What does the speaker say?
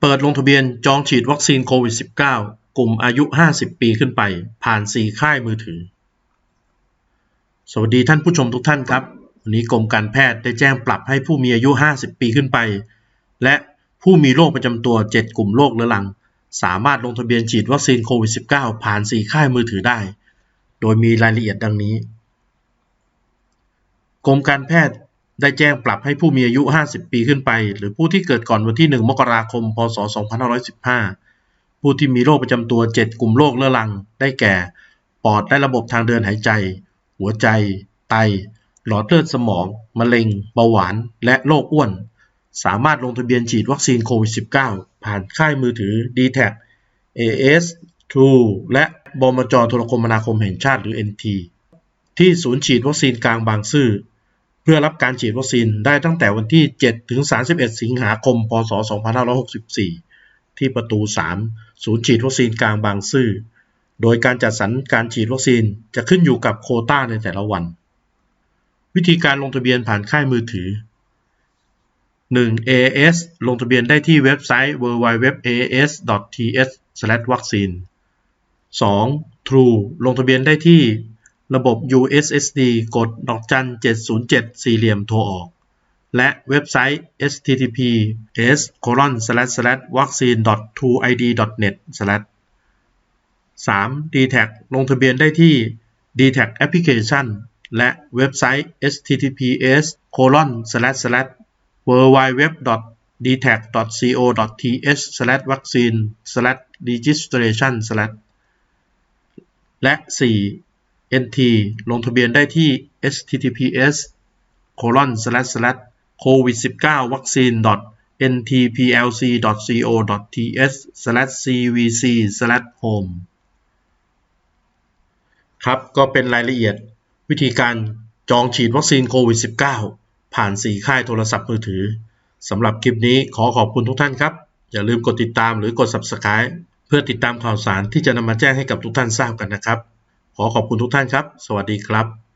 เปิดลงทะเบียนจองฉีดวัคซีนโควิด -19 กลุ่มอายุ 50 ปีขึ้นไป ผ่าน 4 ค่ายมือถือ สวัสดีท่านผู้ชมทุกท่านครับ วันนี้กรมการแพทย์ได้แจ้งปรับให้ผู้มีอายุ 50 ปีขึ้นไป และผู้มีโรคประจำตัว 7 กลุ่มโรคเรื้อรัง สามารถลงทะเบียนฉีดวัคซีนโควิด -19 ผ่าน 4 ค่ายมือถือได้ โดยมีรายละเอียดดังนี้ กรมการแพทย์ ได้แจ้งปรับให้ผู้มีอายุ 50 ปีขึ้นไป หรือผู้ที่เกิดก่อนวันที่ 1 มกราคม พศ 2515 ผู้ที่มีโรคประจำตัว 7 กลุ่มโรคเรื้อรัง ได้แก่ ปอดและระบบทางเดินหายใจ หัวใจ ไต หลอดเลือดสมอง มะเร็ง เบาหวาน และโรคอ้วน สามารถลงทะเบียนฉีดวัคซีนโควิด -19 ผ่านค่ายมือถือ d t แท AS True และบมจโทรคมนาคมแห่งชาติหรือ NT ที่ศูนย์ฉีดวัคซีนกลางบางซื่อ พื่อรับการฉีดวัคซีนได้ตั้งแต่วันที่ 7 ถึง 31 สิงหาคม พศ 2564 ที่ประตู 3 ศูนย์ฉีดวัคซีนกลางบางซื่อ โดยการจัดสรรการฉีดวัคซีนจะขึ้นอยู่กับโคต้าในแต่ละวัน วิธีการลงทะเบียนผ่านค่ายมือถือ 1. AS ลงทะเบียนได้ที่เว็บไซต์ www.aas.th/vaccine 2. True ลงทะเบียนได้ที่ ระบบ USSD กดดอกจัน 707 สี่เหลี่ยมโทรออก และเว็บไซต์ https://vaccine.trueid.net/ 3. d t a c ลงทะเบียนได้ที่ d t a c Application และเว็บไซต์ https://www.dtac.co.th/vaccine/registration/ และ 4. NT ลงทะเบียนได้ที่ https://covid19vaccine.ntplc.co.th/cvc/home ครับก็เป็นรายละเอียดวิธีการจองฉีดวัคซีนโควิด -19 ผ่าน 4 ค่ายโทรศัพท์มือถือสำหรับคลิปนี้ขอขอบคุณทุกท่านครับ อย่าลืมกดติดตามหรือกด Subscribe เพื่อติดตามข่าวสารที่จะนำมาแจ้งให้กับทุกท่านทราบกันนะครับ ขอขอบคุณทุกท่านครับ สวัสดีครับ